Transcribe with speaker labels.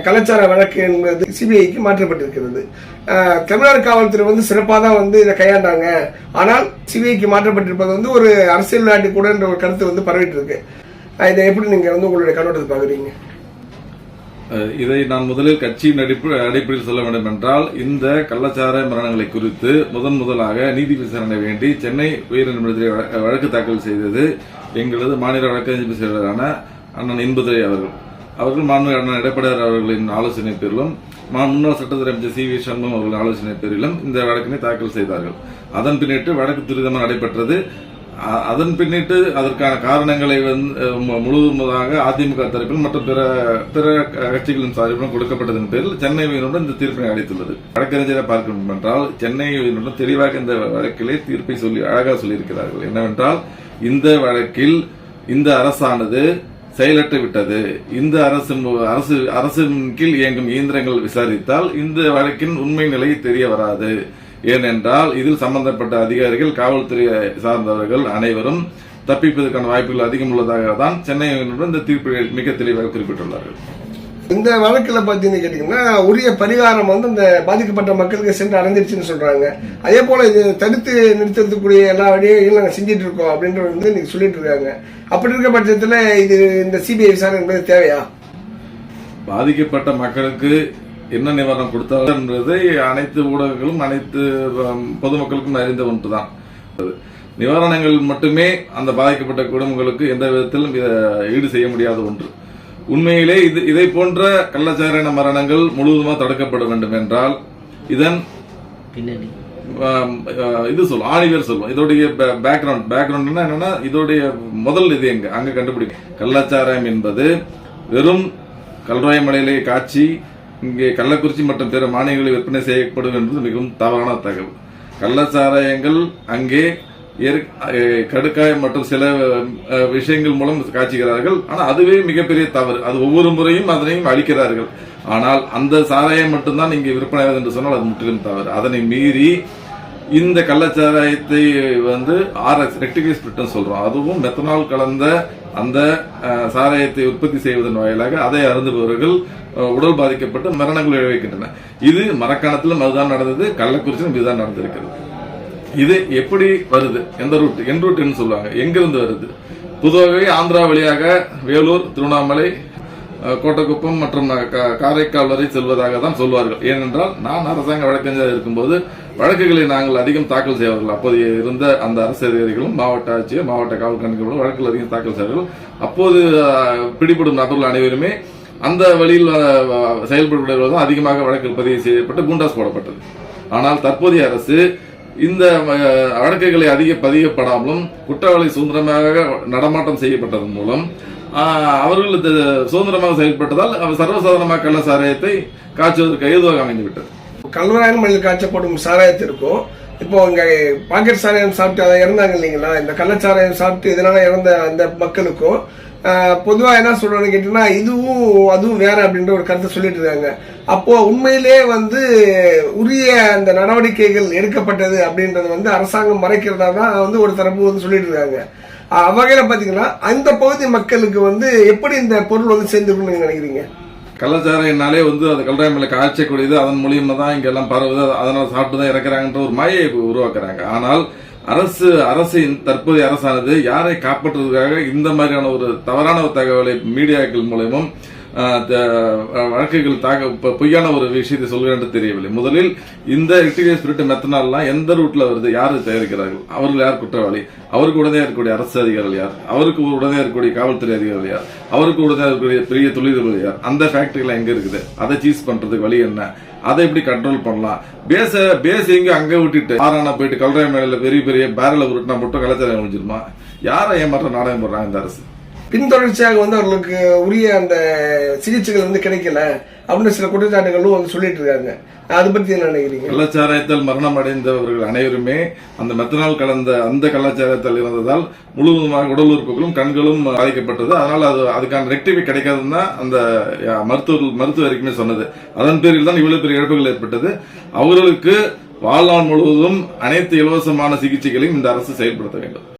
Speaker 1: கலாச்சார வழக்கு என்பது சிபிஐக்கு மாற்றப்பட்டிருக்கிறது. தமிழ்நாடு காவல்துறை வந்து சிறப்பாக தான் வந்து இதை கையாண்டாங்க. ஆனால் சிபிஐக்கு மாற்றப்பட்டிருப்பது வந்து ஒரு அரசியல் விளையாட்டு கூட என்ற ஒரு கருத்து வந்து பரவிட்டு இருக்கு இதை எப்படி நீங்க வந்து உங்களுடைய கண்ணோட்டத்தை பாக்குறீங்க
Speaker 2: இதை நான் முதலில் கட்சியின் அடிப்ப- அடிப்படையில் சொல்ல வேண்டும் என்றால் இந்த கள்ளச்சார மரணங்களை குறித்து முதன் முதலாக நீதி விசாரணை வேண்டி சென்னை உயர்நீதிமன்றத்தில் வழ- வழக்கு தாக்கல் செய்தது எங்களது மாநில வழக்கறிஞர் செயலரான அண்ணன் இன்பதுரை அவர்கள். அவர்கள் மாண்பு அண்ணன் எடப்பாடியார் அவர்களின் ஆலோசனை பேரிலும் மா- முன்னாள் சட்டத்துறை அமைச்சர் சி. வி. சண்முகம் அவர்களின் ஆலோசனை பேரிலும் இந்த வழக்கினை தாக்கல் செய்தார்கள். அதன் பின்னிட்டு வழக்கு துரிதமாக நடைபெற்றது. அதன் பின்னிட்டு அதற்கான காரணங்களை வந்து அஹ், முழுவதுமாக அதிமுக தரப்பில் மற்றும் பிற பிற கட்சிகளின் சார்பிலும் கொடுக்கப்பட்டதன் பேரில் சென்னை உயர்நீதிமன்றம் இந்த தீர்ப்பினை அளித்துள்ளது. வழக்கறிஞரை பார்க்கணும் என்றால் சென்னை உயர்நீதிமன்றம் தெளிவாக இந்த வழக்கிலே தீர்ப்பை சொல்லி அழகாக சொல்லியிருக்கிறார்கள். என்னவென்றால் இந்த வழக்கில் இந்த அரசானது செயலற்று விட்டது. இந்த அரசு அரசு அரசின் கீழ் இயங்கும் இயந்திரங்கள் விசாரித்தால் இந்த வழக்கின் உண்மை நிலை தெரிய வராது. ஏனென்றால் இதில் சம்பந்தப்பட்ட அதிகாரிகள் காவல்துறை சார்ந்தவர்கள் அனைவரும் தப்பிப்பதற்கான வாய்ப்புகள் அதிகம் உள்ளதாக தான் சென்னை இந்த தீர்ப்பில் மிக தெளிவாக குறிப்பிட்டுள்ளார்கள்
Speaker 1: இந்த வழக்கில் பார்த்தீங்கன்னு கேட்டீங்கன்னா உரிய பரிகாரம் வந்து இந்த பாதிக்கப்பட்ட மக்களுக்கு சென்று அடைஞ்சிருச்சுன்னு சொல்றாங்க. அதே போல இது தடுத்து நிறுத்தத்துக்குரிய எல்லா வழியையும் நாங்கள் செஞ்சிட்டு இருக்கோம் அப்படின்றது வந்து இன்னைக்கு சொல்லிட்டு இருக்காங்க. அப்படி இருக்க பட்சத்துல இது இந்த சிபிஐ விசாரணை என்பது தேவையா?
Speaker 2: பாதிக்கப்பட்ட மக்களுக்கு என்ன நிவாரணம் கொடுத்தார்கள் என்பதை அனைத்து ஊடகங்களும் அனைத்து பொதுமக்களுக்கும் அறிந்த ஒன்று தான் நிவாரணங்கள் மட்டுமே அந்த பாதிக்கப்பட்ட குடும்பங்களுக்கு எந்த விதத்திலும் இத ஈடு செய்ய முடியாத ஒன்று. உண்மையிலே இது இதை போன்ற கள்ளச்சாரண மரணங்கள் முழுவதுமாக தடுக்கப்பட வேண்டும் என்றால் இதன் இது சொல்லும் ஆணிவேர் சொல்லும். இதோடைய பேக்ரவுண்ட் பேக்ரவுண்ட்னா என்னன்னா இதோடைய முதல் இது எங்க அங்க கண்டுபிடிக்கும் கள்ளச்சாராயம் என்பது வெறும் கல்வாய்மலையிலே காட்சி இங்கே கள்ளக்குறிச்சி மற்றும் பிற மாநிலங்களில் விற்பனை செய்யப்படும் என்பது மிகவும் தவறான தகவல். கள்ளச்சாராயங்கள் அங்கே கடுக்காயம் மற்றும் சில விஷயங்கள் மூலம் காய்ச்சுகிறார்கள் ஆனால் அதுவே மிகப்பெரிய தவறு. அது ஒவ்வொரு முறையும் அதனையும் அழிக்கிறார்கள். ஆனால் அந்த சாராயம் மட்டும்தான் இங்கே விற்பனையாகுது என்று சொன்னால் அது முற்றிலும் தவறு. அதனை மீறி இந்த கள்ளச்சாராயத்தை வந்து ஆர்எஸ் ரெக்டிகை ஸ்பிரிட்னு சொல்றோம் அதுவும் மெத்தனால் கலந்த அந்த சாராயத்தை உற்பத்தி செய்வதன் வாயிலாக அதை அருந்துபவர்கள் உடல் பாதிக்கப்பட்டு மரணங்கள் விளைவிக்கின்றன இது மரக்காணத்திலும் அதுதான் நடந்தது. கள்ளக்குறிச்சியிலும் இதுதான் நடந்திருக்கிறது. இது எப்படி வருது? எந்த ரூட் என் ரூட்னு சொல்லுவாங்க. எங்கிருந்து வருது? பொதுவாகவே ஆந்திரா வழியாக வேலூர் திருவண்ணாமலை கோட்டக்குப்பம் மற்றும் கா- காரைக்கால் வரை செல்வதாக தான் சொல்வார்கள். ஏனென்றால் நான் அரசாங்க வழக்கறிஞராக இருக்கும்போது வழக்குகளை நாங்கள் அதிகம் தாக்கல் செய்வார்கள் அப்போது இருந்த அந்த அரசு அதிகாரிகளும் மாவட்ட ஆட்சியர் மாவட்ட காவல் கண்காணிப்பாளரும் வழக்குகள் அதிகம் தாக்கல் செய்வார்கள் அப்போது பிடிபடும் நபர்கள் அனைவருமே அந்த வழியில் அஹ், தான் அதிகமாக வழக்கு பதிவு செய்யப்பட்டு குண்டாஸ் போடப்பட்டது. ஆனால் தற்போதைய அரசு இந்த வழக்குகளை அதிக பதியப்படாமலும் குற்றவாளி சுதந்திரமாக நடமாட்டம் செய்யப்பட்டதன் மூலம் அவர்கள் சுதந்திரமாக செயல்பட்டதால் அவர் சர்வசாதாரணமாக கள்ள சாராயத்தை காய்ச்சுவதற்கு ஏதுவாக அமைந்துவிட்டது.
Speaker 1: கல்வராயன் மண்ணில் காய்ச்சப்படும் சாராயத்திற்கும் இப்போ இங்க பாக்கெட் சாராயம் சாப்பிட்டு அதை இறந்தாங்க இல்லைங்களா? இந்த கள்ளச்சாராயம் சாப்பிட்டு இதனால இறந்த அந்த மக்களுக்கும் பொதுவாக என்ன சொல்கிறேன்னு கேட்டீங்கன்னா இதுவும் அதுவும் வேற அப்படின்ற ஒரு கருத்தை சொல்லிட்டு இருக்காங்க. அப்போது உண்மையிலே வந்து உரிய அந்த நடவடிக்கைகள் எடுக்கப்பட்டது அப்படின்றது வந்து அரசாங்கம் மறைக்கிறதா தான் வந்து ஒரு தரப்பு வந்து சொல்லிட்டு இருக்காங்க. வகையில் பார்த்தீங்கன்னா அந்த பகுதி மக்களுக்கு வந்து எப்படி இந்த பொருள் வந்து சேர்ந்துருக்குன்னு நீங்க நினைக்கிறீங்க?
Speaker 2: கள்ளச்சாராயனாலே வந்து அது கல்றாய் மேலே காய்ச்சக்கூடியது அதன் மூலியமாக தான் இங்கெல்லாம் பரவுது அதனால் சாப்பிட்டு தான் இறக்குறாங்கன்ற ஒரு மாயை உருவாக்குறாங்க. ஆனால் அரசு அரசின் தற்போதைய அரசானது யாரை காப்பாற்றுவதற்காக இந்த மாதிரியான ஒரு தவறான ஒரு தகவலை மீடியாக்கள் மூலமும் வழக்குகள் தாக்க பொய்யான ஒரு விஷயத்தை சொல்கிறேன் என்று தெரியவில்லை. முதலில் இந்த எக்டிகை ஸ்பிரிட் மெத்தனால்லாம் எந்த ரூட்ல வருது யாரு தயாரிக்கிறார்கள்? அவர்கள் யார் குற்றவாளி? அவருக்கு உடனே இருக்கக்கூடிய அரசு அதிகாரிகள் யார்? அவருக்கு உடனே இருக்கக்கூடிய காவல்துறை அதிகாரிகள் யார்? அவருக்கு உடனே இருக்கக்கூடிய பெரிய தொழில்கள் யார்? அந்த ஃபேக்டரிகள் எங்க இருக்குது? அதை சீஸ் பண்றதுக்கு வழி என்ன? அதை எப்படி கண்ட்ரோல் பண்ணலாம்? பேச பேச எங்க அங்க விட்டுட்டு ஆறானா போயிட்டு கல்றாய் மேல பெரிய பெரிய பேரல உருட்டினா மட்டும் கலாச்சாரம் முடிஞ்சிருமா? யாரை ஏமாற்ற நாடகம் போடுறாங்க இந்த அரசு?
Speaker 1: பின்தொடர்ச்சியாக வந்து அவர்களுக்கு உரிய அந்த சிகிச்சைகள் வந்து கிடைக்கல அப்படின்னு சில குற்றச்சாட்டுகளும் வந்து சொல்லிட்டு இருக்காங்க. அதை பத்தி என்ன நினைக்கிறீங்க?
Speaker 2: கள்ளச்சாராயத்தால் மரணம் அடைந்தவர்கள் அனைவருமே அந்த மெத்தனால் கலந்த அந்த கள்ளச்சாராயத்தால் இருந்ததால் முழுவதுமாக உடல் உறுப்புகளும் கண்களும் பாதிக்கப்பட்டது. அதனால் அது அதுக்கான ரெக்டிவி கிடைக்காதுன்னு தான் அந்த மருத்துவர் மருத்துவ அறிக்கையுமே சொன்னது. அதன் பேரில் தான் இவ்வளவு பெரிய இழப்புகள் ஏற்பட்டது. அவர்களுக்கு வாழ்நாள் முழுவதும் அனைத்து இலவசமான சிகிச்சைகளையும் இந்த அரசு செயல்படுத்த வேண்டும்.